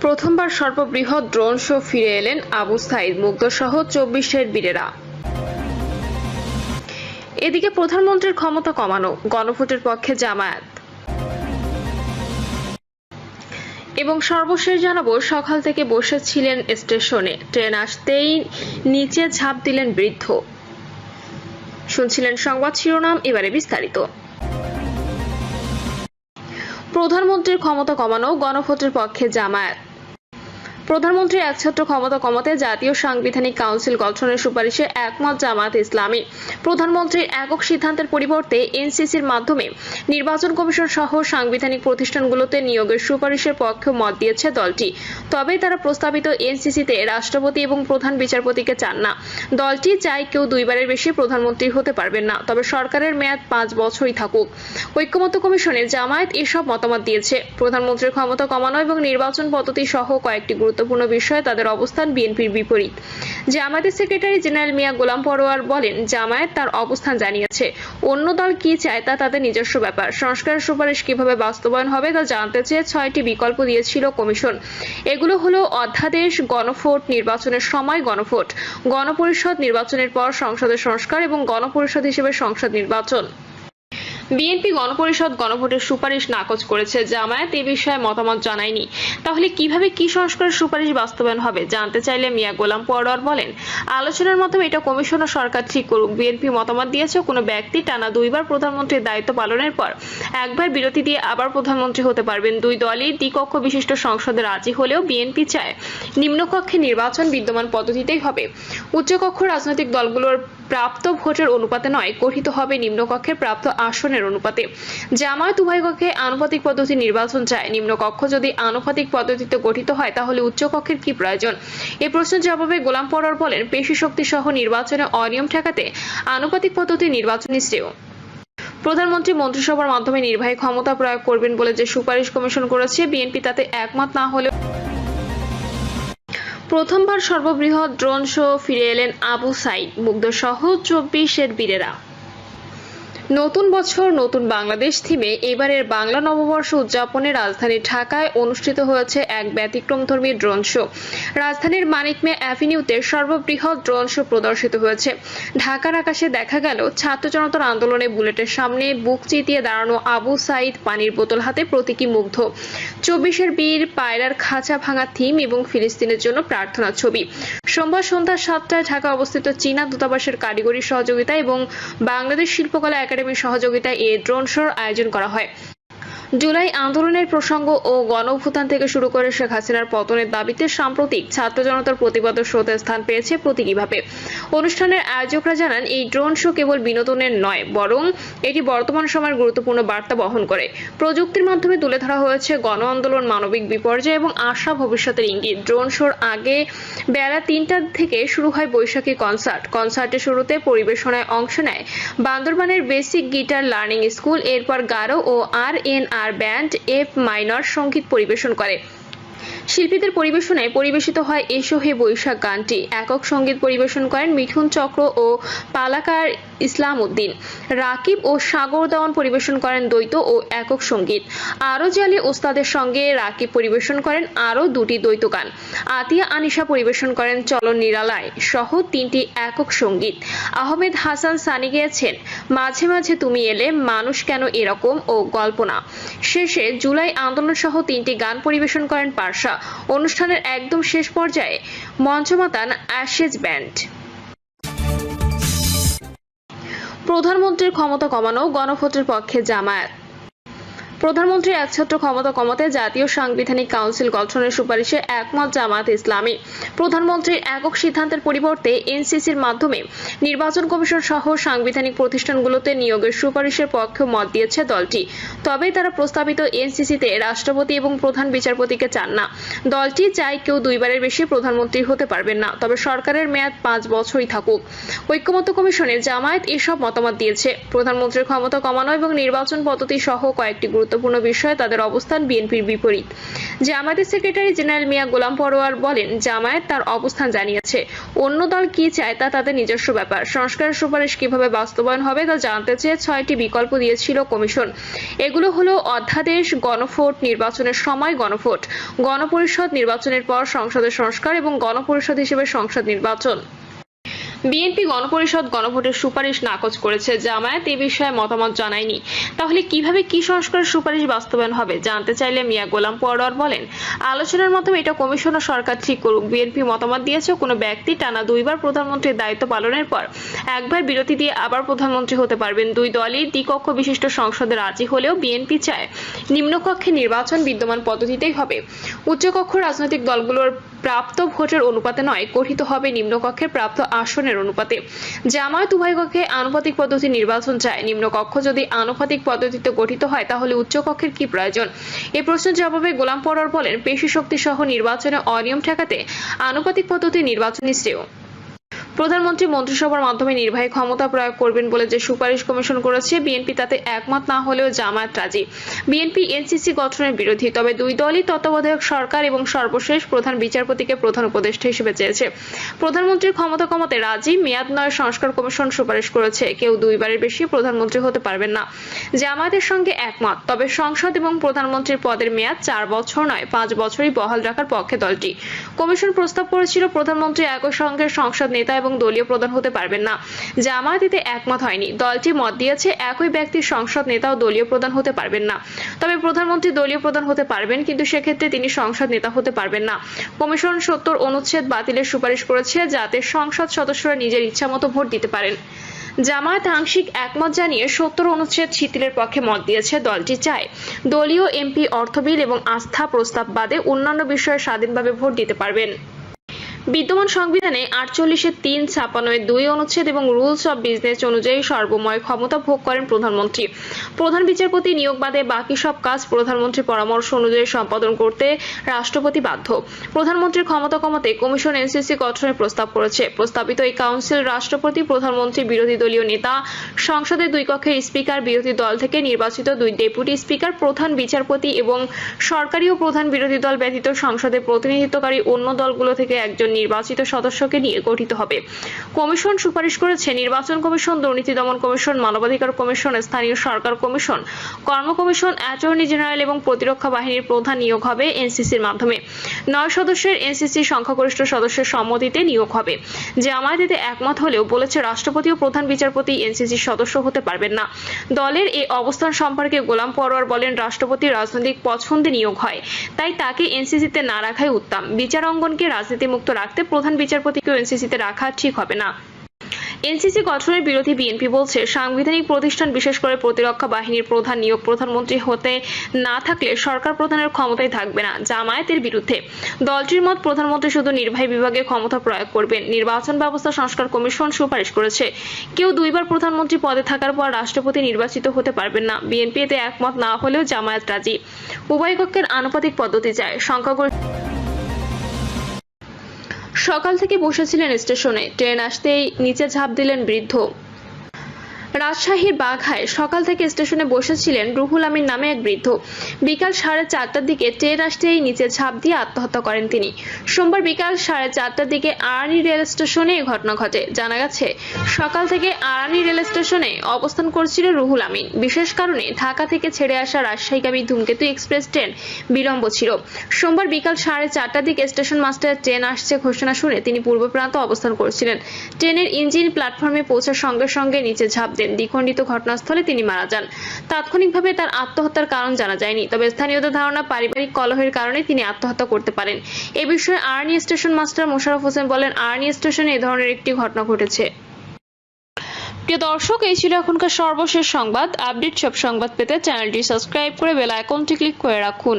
প্রথমবার সর্ববৃহৎ drone show ফিরে এলেন আবু সাইদ, মুগ্ধ সহ চব্বিশের বীরেরা। এদিকে প্রধানমন্ত্রীর ক্ষমতা কমানো, গণভোটের পক্ষে জামায়াত। এবং সর্বশেষ জানাব, সকাল থেকে বসেছিলেন স্টেশনে। ট্রেন আসতেই নিচে ঝাঁপ দিলেন বৃদ্ধ। শুনছিলেন সংবাদ শিরোনাম, এবারে বিস্তারিত। প্রধানমন্ত্রীর ক্ষমতা কমানো, গণভোটের পক্ষে জামায়াত। প্রধানমন্ত্রীর একছত্র ক্ষমতা কমাতে জাতীয় সাংবিধানিক কাউন্সিল গঠনের সুপারিশে একমত জামাত ইসলামী। প্রধানমন্ত্রীর একক সিদ্ধান্তের পরিবর্তে এনসিসির মাধ্যমে নির্বাচন কমিশন সহ সাংবিধানিক প্রতিষ্ঠানগুলোতে নিয়োগের সুপারিশের পক্ষে মত দিয়েছে দলটি। তবে তারা প্রস্তাবিত এনসিসিতে রাষ্ট্রপতি এবং প্রধান বিচারপতিকে চান না। দলটি চায় কেউ দুইবারের বেশি প্রধানমন্ত্রী হতে পারবেন না, তবে সরকারের মেয়াদ পাঁচ বছরই থাকুক। ঐক্যমত্য কমিশনের জামায়াত এসব মতামত দিয়েছে। প্রধানমন্ত্রীর ক্ষমতা কমানো এবং নির্বাচন পদ্ধতি সহ কয়েকটি গুরুত্বপূর্ণ বিষয়ে তাদের অবস্থান বিএনপির বিপরীত। জামায়াতের সেক্রেটারি জেনারেল মিয়া গোলাম পরোয়ার বলেন, জামায়াত তার অবস্থান জানিয়েছে। অন্য দল কি চায় তা তাদের নিজস্ব ব্যাপার। সংস্কারের সুপারিশ কীভাবে বাস্তবায়ন হবে তা জানতে চেয়ে ছয়টি বিকল্প দিয়েছিল কমিশন। এগুলো হলো অধ্যাদেশ, গণভোট, নির্বাচনের সময় গণভোট, গণপরিষদ নির্বাচনের পর সংসদের সংস্কার এবং গণপরিষদ হিসেবে সংসদ নির্বাচন। বিএনপি গণপরিষদ গণভোটের সুপারিশ নাকচ করেছে জামায়াত, এ বিষয়ে মতামত জানায়নি। তাহলে কীভাবে কি সংস্কারের সুপারিশ বাস্তবায়ন হবে জানতে চাইলে মিয়া গোলাম পরোয়ার বলেন। আলোচনার মাধ্যমে এটা কমিশন ও সরকার ঠিক করুক। বিএনপি মতামত দিয়েছে, কোনো ব্যক্তি টানা দুইবার প্রধানমন্ত্রীর দায়িত্ব পালনের পর একবার বিরতি দিয়ে আবার প্রধানমন্ত্রী হতে পারবেন। দুই দলই দ্বিকক্ষ বিশিষ্ট সংসদে রাজি হলেও বিএনপি চায় নিম্নকক্ষে নির্বাচন বিদ্যমান পদ্ধতিতেই হবে। উচ্চকক্ষ রাজনৈতিক দলগুলোর প্রাপ্ত ভোটের অনুপাতে নয়, গঠিত হবে নিম্নকক্ষের প্রাপ্ত আসনের অনুপাতে। জামায়াত উভয় কক্ষে আনুপাতিক পদ্ধতি নির্বাচন চায়। নিম্নকক্ষ যদি আনুপাতিক পদ্ধতিতে গঠিত হয়, তাহলে উচ্চকক্ষের কি প্রয়োজন? এ প্রশ্নের জবাবে গোলাম পরর বলেন, পেশি শক্তি সহ নির্বাচনে অনিয়ম ঠেকাতে আনুপাতিক পদ্ধতি নির্বাচনী শ্রেয়। প্রধানমন্ত্রী মন্ত্রিসভার মাধ্যমে নির্বাহী ক্ষমতা প্রয়োগ করবেন বলে যে সুপারিশ কমিশন করেছে, বিএনপি তাতে একমত না হলেও প্রথমবার সর্ববৃহৎ ড্রোন শো ফিরে এলেন আবু সাইদ মুগ্ধ সহ চব্বিশের বীরেরা। নতুন বছর, নতুন বাংলাদেশ থিমে এবারের বাংলা নববর্ষ উদযাপনে রাজধানী ঢাকায় অনুষ্ঠিত হয়েছে এক ব্যতিক্রমধর্মী ড্রোন শো। রাজধানীর মানিক মে অ্যাভিনিউতে সর্ববৃহৎ ড্রোন শো প্রদর্শিত হয়েছে। ঢাকার আকাশে দেখা গেল, ছাত্র জনতার আন্দোলনে বুলেটের সামনে বুক চিতিয়ে দাঁড়ানো আবু সাইদ পানির বোতল হাতে প্রতীকী মুগ্ধ। চব্বিশের বীর পায়রার খাঁচা ভাঙা থিম এবং ফিলিস্তিনের জন্য প্রার্থনা ছবি। সোমবার সন্ধ্যা সাতটায় ঢাকা অবস্থিত চীনা দূতাবাসের কারিগরি সহযোগিতা এবং বাংলাদেশ শিল্পকলা একাডেমির সহযোগিতায় এই ড্রোন শোর আয়োজন করা হয়। জুলাই আন্দোলনের প্রসঙ্গ ও গণভূতান থেকে শুরু করে শেখ হাসিনার পতনের দাবিতে সাম্প্রতিক ছাত্র জনতার প্রতিবাদ শোতে স্থান পেয়েছে প্রতীকীভাবে। অনুষ্ঠানের আয়োজকরা জানান, এই ড্রোন শো কেবল বিনোদনের নয়, বরং এটি বর্তমান সময়ের গুরুত্বপূর্ণ বার্তা বহন করে। প্রযুক্তির মাধ্যমে তুলে ধরা হয়েছে গণ আন্দোলন, মানবিক বিপর্যয় এবং আশা ভবিষ্যতের ইঙ্গিত। ড্রোন শোর আগে বেলা তিনটা থেকে শুরু হয় বৈশাখী কনসার্ট। কনসার্টের শুরুতে পরিবেশনায় অংশ নেয় বান্দরবানের বেসিক গিটার লার্নিং স্কুল, এরপর গারো ও R N R band F minor সংগীত পরিবেশন করে। শিল্পীদের পরিবেশনায় পরিবেশিত হয় এসো হে বৈশাখ গানটি। একক সংগীত পরিবেশন করেন মিঠুন চক্র ও পালাকার ইসলাম উদ্দিন রাকিব ও সাগর দেওয়ান পরিবেশন করেন দ্বৈত ও একক সংগীত। আরও জালি ওস্তাদের সঙ্গে রাকিব পরিবেশন করেন আরও দুটি দ্বৈত গান। আতিয়া আনিশা পরিবেশন করেন চলন নিরালায় সহ তিনটি একক সংগীত। আহমেদ হাসান সানি গেয়েছেন, মাঝে মাঝে তুমি এলে মানুষ কেন এরকম ও গল্পনা শেষে জুলাই আন্দোলন সহ তিনটি গান পরিবেশন করেন পার্সা অনুষ্ঠানের একদম শেষ পর্যায়ে মঞ্চমাতান অ্যাশেজ ব্যান্ড। প্রধানমন্ত্রীর ক্ষমতা কমানো গণভোটের পক্ষে জামায়াত। প্রধানমন্ত্রীর একছত্র ক্ষমতা কমাতে জাতীয় সাংবিধানিক কাউন্সিল গঠনের সুপারিশে একমত জামাত ইসলামী। প্রধানমন্ত্রীর একক সিদ্ধান্তের পরিবর্তে এনসিসির মাধ্যমে নির্বাচন কমিশন সহ সাংবিধানিক প্রতিষ্ঠানগুলোতে নিয়োগের সুপারিশের পক্ষে মত দিয়েছে দলটি। তবে তারা প্রস্তাবিত এনসিসিতে রাষ্ট্রপতি এবং প্রধান বিচারপতিকে চান না। দলটি চায় কেউ দুইবারের বেশি প্রধানমন্ত্রী হতে পারবেন না, তবে সরকারের মেয়াদ পাঁচ বছরই থাকুক। ঐক্যমত্য কমিশনের জামায়াত এসব মতামত দিয়েছে। প্রধানমন্ত্রীর ক্ষমতা কমানো এবং নির্বাচন পদ্ধতি সহ কয়েকটি গুরুত্ব গুরুত্বপূর্ণ বিষয়ে তাদের অবস্থান বিএনপির বিপরীত। জামায়াতের সেক্রেটারি জেনারেল মিয়া গোলাম পরোয়ার বলেন, জামায়াত তার অবস্থান জানিয়েছে। অন্য দল কি চায় তা তাদের নিজস্ব ব্যাপার। সংস্কারের সুপারিশ কীভাবে বাস্তবায়ন হবে তা জানতে চেয়ে ছয়টি বিকল্প দিয়েছিল কমিশন। এগুলো হলো অধ্যাদেশ, গণভোট, নির্বাচনের সময় গণভোট, গণপরিষদ নির্বাচনের পর সংসদের সংস্কার এবং গণপরিষদ হিসেবে সংসদ নির্বাচন। বিএনপি গণপরিষদ গণভোটের সুপারিশ নাকচ করেছে জামায়াত, এ বিষয়ে মতামত জানায়নি। তাহলে কীভাবে কি সংস্কারের সুপারিশ বাস্তবায়ন হবে জানতে চাইলে মিয়া গোলাম পরোয়ার বলেন। আলোচনার মাধ্যমে এটা কমিশন ও সরকার ঠিক করুক। বিএনপি মতামত দিয়েছে, কোনো ব্যক্তি টানা দুইবার প্রধানমন্ত্রীর দায়িত্ব পালনের পর একবার বিরতি দিয়ে আবার প্রধানমন্ত্রী হতে পারবেন। দুই দলই দ্বিকক্ষ বিশিষ্ট সংসদে রাজি হলেও বিএনপি চায় নিম্নকক্ষে নির্বাচন বিদ্যমান পদ্ধতিতেই হবে। উচ্চকক্ষ রাজনৈতিক দলগুলোর প্রাপ্ত ভোটের অনুপাতে নয়, গঠিত হবে নিম্নকক্ষের প্রাপ্ত আসনের অনুপাতে। জামায়াত উভয় কক্ষে আনুপাতিক পদ্ধতি নির্বাচন চায়। নিম্নকক্ষ যদি আনুপাতিক পদ্ধতিতে গঠিত হয়, তাহলে উচ্চকক্ষের কি প্রয়োজন? এ প্রশ্নের জবাবে গোলাম পরর বলেন, পেশি শক্তি সহ নির্বাচনে অনিয়ম ঠেকাতে আনুপাতিক পদ্ধতি নির্বাচনই শ্রেয়। প্রধানমন্ত্রী মন্ত্রিসভার মাধ্যমে নির্বাহী ক্ষমতা প্রয়োগ করবেন বলে যে সুপারিশ কমিশন করেছে, বিএনপি তাতে একমত না হলেও জামায়াত রাজি। বিএনপি, এনসিসি গঠনের বিরোধী, তবে দুই দলই তত্ত্বাবধায়ক সরকার এবং সর্বশেষ প্রধান বিচারপতিকে প্রধান উপদেষ্টা হিসেবে চেয়েছে। প্রধানমন্ত্রীর ক্ষমতা কমাতে রাজি, মেয়াদ নয় সংস্কার কমিশন সুপারিশ করেছে। কেউ দুইবারের বেশি প্রধানমন্ত্রী হতে পারবেন না। জামায়াতের সঙ্গে একমত, তবে সংসদ এবং প্রধানমন্ত্রীর পদের মেয়াদ চার বছর নয়, পাঁচ বছরই বহাল রাখার পক্ষে দলটি। কমিশন প্রস্তাব করেছিল, প্রধানমন্ত্রী একই সঙ্গে সংসদ নেতা এবং দলীয় প্রধান হতে পারবেন না। জামায়াত এতে একমত হয়নি। দলটি মত দিয়েছে, একই ব্যক্তি সংসদ নেতা ও দলীয় প্রধান হতে পারবেন না। তবে প্রধানমন্ত্রী দলীয় প্রধান হতে পারবেন, কিন্তু সেক্ষেত্রে তিনি সংসদ নেতা হতে পারবেন না। কমিশন সত্তর অনুচ্ছেদ বাতিলের সুপারিশ করেছে যাতে সংসদ সদস্যরা নিজের ইচ্ছামতো ভোট দিতে পারেন। জামায়াত আংশিক একমত জানিয়ে সত্তর অনুচ্ছেদ শিথিলের পক্ষে মত দিয়েছে দলটি চায়। দলীয় এমপি অর্থবিল এবং আস্থা প্রস্তাব বাদে অন্যান্য বিষয়ে স্বাধীনভাবে ভোট দিতে পারবেন। বিদ্যমান সংবিধানে আটচল্লিশের তিন ছাপান্নয় দুই অনুচ্ছেদ এবং রুলস অব বিজনেস অনুযায়ী সর্বময় ক্ষমতা ভোগ করেন প্রধানমন্ত্রী। প্রধান বিচারপতি নিয়োগ বাদে বাকি সব কাজ প্রধানমন্ত্রীর পরামর্শ অনুযায়ী সম্পাদন করতে রাষ্ট্রপতি বাধ্য। প্রধানমন্ত্রীর ক্ষমতা কমাতে কমিশন এনসিসি গঠনের প্রস্তাব করেছে। প্রস্তাবিত এই কাউন্সিল রাষ্ট্রপতি, প্রধানমন্ত্রী, বিরোধী দলীয় নেতা, সংসদের দুই কক্ষের স্পিকার, বিরোধী দল থেকে নির্বাচিত দুই ডেপুটি স্পিকার, প্রধান বিচারপতি এবং সরকারি ও প্রধান বিরোধী দল ব্যতীত সংসদে প্রতিনিধিত্বকারী অন্য দলগুলো থেকে একজন নির্বাচিত সদস্যকে নিয়ে গঠিত হবে। কমিশন সুপারিশ করেছে নির্বাচন কমিশন, দুর্নীতি দমন কমিশন, মানবাধিকার কমিশন, স্থানীয় সরকার কমিশন, কর্ম কমিশন, অ্যাটর্নি জেনারেল এবং প্রতিরক্ষা বাহিনীর প্রধান নিয়োগ হবে এনসিসির মাধ্যমে। নয় সদস্যের এনসিসি সংখ্যাগরিষ্ঠ সদস্যের সম্মতিতে নিয়োগ হবে। জামায়াত এতে একমত হলেও বলেছে রাষ্ট্রপতি ও প্রধান বিচারপতি এনসিসির সদস্য হতে পারবেন না। দলের এই অবস্থান সম্পর্কে গোলাম পরোয়ার বলেন, রাষ্ট্রপতি রাজনৈতিক পছন্দে নিয়োগ হয়, তাই তাকে এনসিসিতে না রাখাই উত্তম। বিচার অঙ্গনকে রাজনীতি মুক্ত রাখতে প্রধান বিচারপতিকেও এনসিসিতে রাখা ঠিক হবে না। এনসিসি গঠনের বিরোধী বিএনপি বলছে, সাংবিধানিক প্রতিষ্ঠান বিশেষ করে প্রতিরক্ষা বাহিনীর প্রধান নিয়োগ প্রধানমন্ত্রী হতে না থাকলে সরকার প্রধানের ক্ষমতায় থাকবে না জামায়াতের বিরুদ্ধে। দলটির মত প্রধানমন্ত্রী শুধু নির্বাহী বিভাগে ক্ষমতা প্রয়োগ করবেন। নির্বাচন ব্যবস্থা সংস্কার কমিশন সুপারিশ করেছে। কেউ দুইবার প্রধানমন্ত্রী পদে থাকার পর রাষ্ট্রপতি নির্বাচিত হতে পারবেন না। বিএনপি এতে একমত না হলেও জামায়াত রাজি। উভয় কক্ষের আনুপাতিক পদ্ধতি চায়। সংখ্যাগরিষ্ঠ সকাল থেকে বসেছিলেন স্টেশনে। ট্রেন আসতেই নিচে ঝাঁপ দিলেন বৃদ্ধ। রাজশাহীর বাঘায় সকাল থেকে স্টেশনে বসেছিলেন রুহুল আমিন নামে এক বৃদ্ধ। বিকাল সাড়ে চারটার দিকে ট্রেন আসতেই নিচে ঝাঁপ দিয়ে আত্মহত্যা করেন তিনি। সোমবার বিকাল সাড়ে চারটার দিকে আরানি রেল স্টেশনে এই ঘটনা ঘটে। জানা গেছে, সকাল থেকে আরানি রেল স্টেশনে অবস্থান করছিল রুহুল আমিন। বিশেষ কারণে ঢাকা থেকে ছেড়ে আসা রাজশাহীগামী ধূমকেতু এক্সপ্রেস ট্রেন বিলম্ব ছিল। সোমবার বিকাল সাড়ে চারটার দিকে স্টেশন মাস্টার ট্রেন আসছে ঘোষণা শুনে তিনি পূর্ব প্রান্ত অবস্থান করছিলেন। ট্রেনের ইঞ্জিন প্ল্যাটফর্মে পৌঁছার সঙ্গে সঙ্গে নিচে ঝাঁপ দেন দ্বিখণ্ডিত ঘটনাস্থলে তিনি মারা যান। তাৎক্ষণিকভাবে তার আত্মহত্যার কারণ জানা যায়নি, তবে স্থানীয়দের ধারণা পারিবারিক কলহের কারণে তিনি আত্মহত্যা করতে পারেন। এ বিষয়ে আর্নি স্টেশন মাস্টার মোশারফ হোসেন বলেন, আর্নি স্টেশনে এ ধরনের একটি ঘটনা ঘটেছে। প্রিয় দর্শক, এই ছিল এখনকার সর্বশেষ সংবাদ। আপডেট সব সংবাদ পেতে চ্যানেলটি সাবস্ক্রাইব করে বেল আইকনটি ক্লিক করে রাখুন।